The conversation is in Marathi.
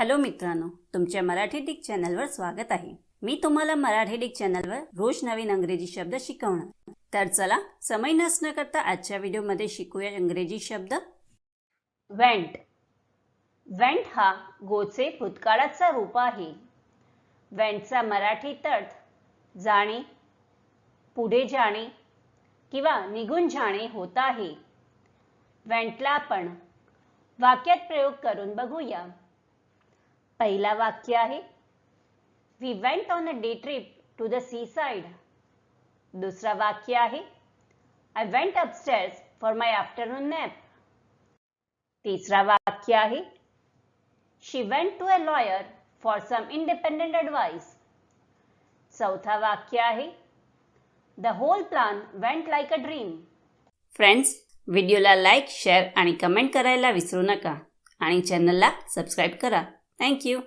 हॅलो मित्रांनो तुमच्या मराठी डिक चॅनलवर स्वागत आहे. मी तुम्हाला मराठी डिक चॅनलवर रोज नवीन अंग्रेजी शब्द शिकवणार. तर चला समय नसणं करता आजच्या व्हिडिओमध्ये शिकूया इंग्रजी शब्द. वेंट. वेंट हा गोचे भूतकाळाचा रूप आहे. वेंटचा मराठी अर्थ जाणे पुढे जाणे किंवा निघून जाणे होत आहे. वेंटला आपण वाक्यात प्रयोग करून बघूया. पहिला वाक्य आहे we went on a day trip to the sea side दुसरा वाक्य आहे I went upstairs for my afternoon nap तिसरा वाक्य आहे she went to a lawyer for some independent advice चौथा वाक्य आहे the whole plan went like a dream friends व्हिडिओला लाईक शेअर आणि कमेंट करायला विसरू नका. आणि चॅनलला सबस्क्राईब करा. Thank you.